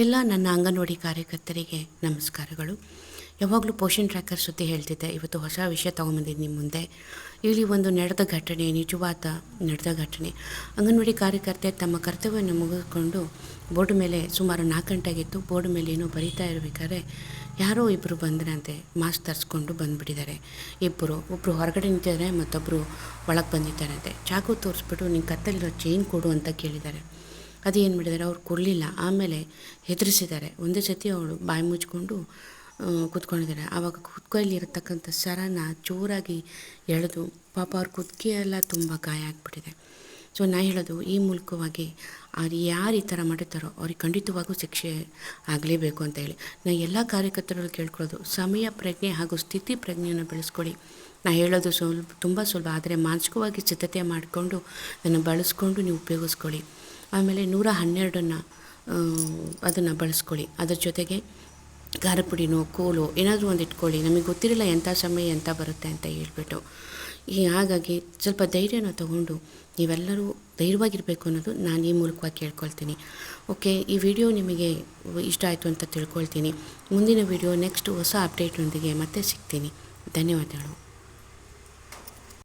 ಎಲ್ಲ ನನ್ನ ಅಂಗನವಾಡಿ ಕಾರ್ಯಕರ್ತರಿಗೆ ನಮಸ್ಕಾರಗಳು. ಯಾವಾಗಲೂ ಪೋಷನ್ ಟ್ರ್ಯಾಕರ್ ಸುದ್ದಿ ಹೇಳ್ತಿದ್ದೆ, ಇವತ್ತು ಹೊಸ ವಿಷಯ ತೊಗೊಂಬಂದಿದ್ದು ನಿಮ್ಮ ಮುಂದೆ. ಇಲ್ಲಿ ಒಂದು ನಡೆದ ಘಟನೆ, ನಿಜವಾದ ನಡೆದ ಘಟನೆ. ಅಂಗನವಾಡಿ ಕಾರ್ಯಕರ್ತೆ ತಮ್ಮ ಕರ್ತವ್ಯವನ್ನು ಮುಗಿಸ್ಕೊಂಡು ಬೋರ್ಡ್ ಮೇಲೆ ಸುಮಾರು ನಾಲ್ಕು ಗಂಟೆಗಿತ್ತು. ಬೋರ್ಡ್ ಮೇಲೆ ಏನೋ ಬರೀತಾ ಇರಬೇಕಾದ್ರೆ ಯಾರೋ ಇಬ್ಬರು ಬಂದ್ರಂತೆ, ಮಾಸ್ಕ್ ತರಿಸ್ಕೊಂಡು ಬಂದುಬಿಟ್ಟಿದ್ದಾರೆ. ಇಬ್ಬರು ಒಬ್ಬರು ಹೊರಗಡೆ ನಿಂತಿದ್ದಾರೆ ಮತ್ತೊಬ್ಬರು ಒಳಗೆ ಬಂದಿದ್ದಾರಂತೆ. ಚಾಕು ತೋರಿಸ್ಬಿಟ್ಟು ನಿನ್ನ ಕತ್ತಲ್ಲಿರೋ ಚೈನ್ ಕೊಡು ಅಂತ ಕೇಳಿದ್ದಾರೆ. ಅದು ಏನು ಮಾಡಿದ್ದಾರೆ ಅವ್ರು ಕೊಡಲಿಲ್ಲ. ಆಮೇಲೆ ಹೆದರಿಸಿದ್ದಾರೆ. ಒಂದೇ ಸತಿ ಅವಳು ಬಾಯಿ ಮುಚ್ಕೊಂಡು ಕೂತ್ಕೊಂಡಿದ್ದಾರೆ. ಆವಾಗ ಕುತ್ಕೈಲಿರತಕ್ಕಂಥ ಸರನ ಜೋರಾಗಿ ಎಳೆದು, ಪಾಪ ಅವ್ರ ಕುತ್ತಿಗೆ ಎಲ್ಲ ತುಂಬ ಗಾಯ ಆಗಿಬಿಟ್ಟಿದೆ. ಸೊ ನಾ ಹೇಳೋದು, ಈ ಮೂಲಕವಾಗಿ ಅವ್ರು ಯಾರು ಈ ಥರ ಮಾಡಿರ್ತಾರೋ ಅವ್ರಿಗೆ ಖಂಡಿತವಾಗೂ ಶಿಕ್ಷೆ ಆಗಲೇಬೇಕು ಅಂತ ಹೇಳಿ. ನಾ ಎಲ್ಲ ಕಾರ್ಯಕರ್ತರಲ್ಲಿ ಕೇಳ್ಕೊಳ್ಳೋದು, ಸಮಯ ಪ್ರಜ್ಞೆ ಹಾಗೂ ಸ್ಥಿತಿ ಪ್ರಜ್ಞೆಯನ್ನು ಬೆಳೆಸ್ಕೊಳ್ಳಿ. ನಾ ಹೇಳೋದು ಸ್ವಲ್ಪ, ತುಂಬ ಸುಲಭ, ಆದರೆ ಮಾನಸಿಕವಾಗಿ ಸಿದ್ಧತೆ ಮಾಡಿಕೊಂಡು ನನ್ನ ಬಳಸ್ಕೊಂಡು ನೀವು ಉಪಯೋಗಿಸ್ಕೊಳ್ಳಿ. ಆಮೇಲೆ ನೂರ ಹನ್ನೆರಡನ್ನು ಅದನ್ನು ಬಳಸ್ಕೊಳ್ಳಿ. ಅದ್ರ ಜೊತೆಗೆ ಖಾರ ಪುಡಿನೋ ಕೋಲು, ಏನಾದರೂ ಒಂದು ಇಟ್ಕೊಳ್ಳಿ. ನಮಗೆ ಗೊತ್ತಿರಲ್ಲ ಎಂಥ ಸಮಯ ಎಂಥ ಬರುತ್ತೆ ಅಂತ ಹೇಳ್ಬಿಟ್ಟು. ಈ ಹಾಗಾಗಿ ಸ್ವಲ್ಪ ಧೈರ್ಯನ ತಗೊಂಡು ನೀವೆಲ್ಲರೂ ಧೈರ್ಯವಾಗಿರಬೇಕು ಅನ್ನೋದು ನಾನು ಈ ಮೂಲಕವಾಗಿ ಕೇಳ್ಕೊಳ್ತೀನಿ. ಓಕೆ, ಈ ವಿಡಿಯೋ ನಿಮಗೆ ಇಷ್ಟ ಆಯಿತು ಅಂತ ತಿಳ್ಕೊಳ್ತೀನಿ. ಮುಂದಿನ ವಿಡಿಯೋ ನೆಕ್ಸ್ಟ್ ಹೊಸ ಅಪ್ಡೇಟ್ನೊಂದಿಗೆ ಮತ್ತೆ ಸಿಗ್ತೀನಿ. ಧನ್ಯವಾದಗಳು.